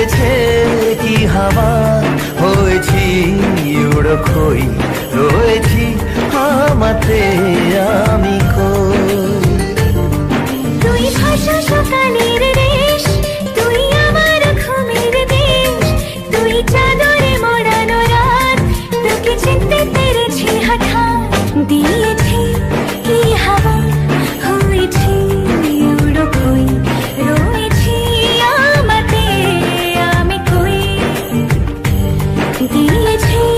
দিয়েছে কি হাওয়া? হয়েছি উড়ো খই রয়েছি আমাতে আমি কই তুই ভাষা সকালের দিয়েছি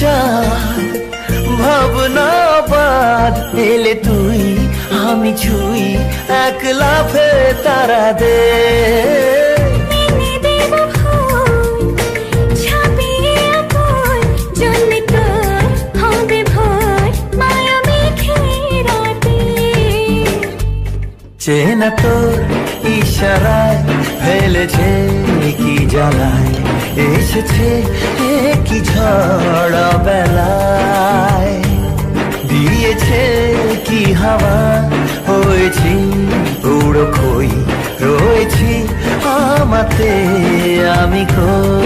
চাঁদ ভাবনা বাদ এলে তুই আমি ছুই এক লাফে তারা দে। চেনা তোর ইশারায় ফেলেছে কি জ্বালায়? এসেছে কি ঝড় বেলায়। দিয়েছে কি হাওয়া? হয়েছি উড়ো খই রয়েছি আমাতে আমি কই?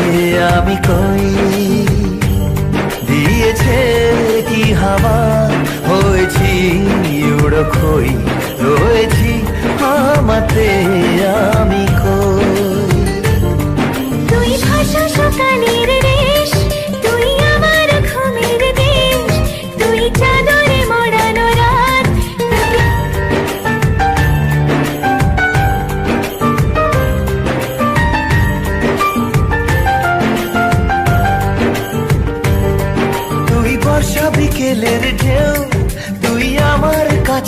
আমি কই? দিয়েছে হাওয়া? হয়েছি উড়ো খই রয়েছি আমাতে আমি কই? তুই ভাষা সকালের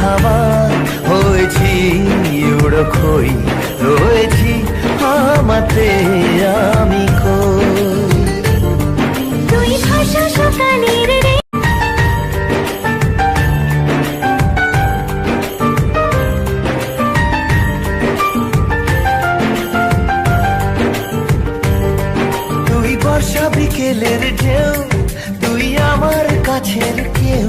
হাওয়া, হয়েছি উড়ো খই রয়েছি আমাতে, আমি তুই ভাষা সকালের তুই বর্ষা বিকেলের ঢেউ, তুই আমার কাছের কেউ।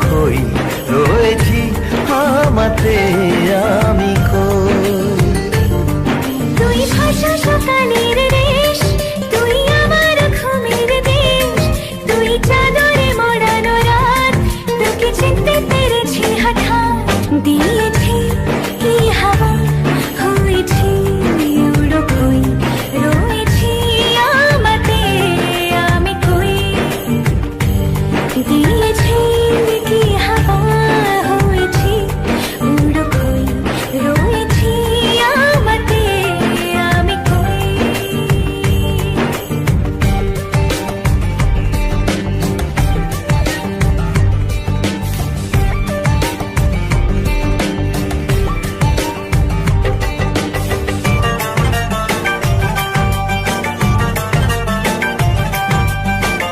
খই রয়েছি আমাতে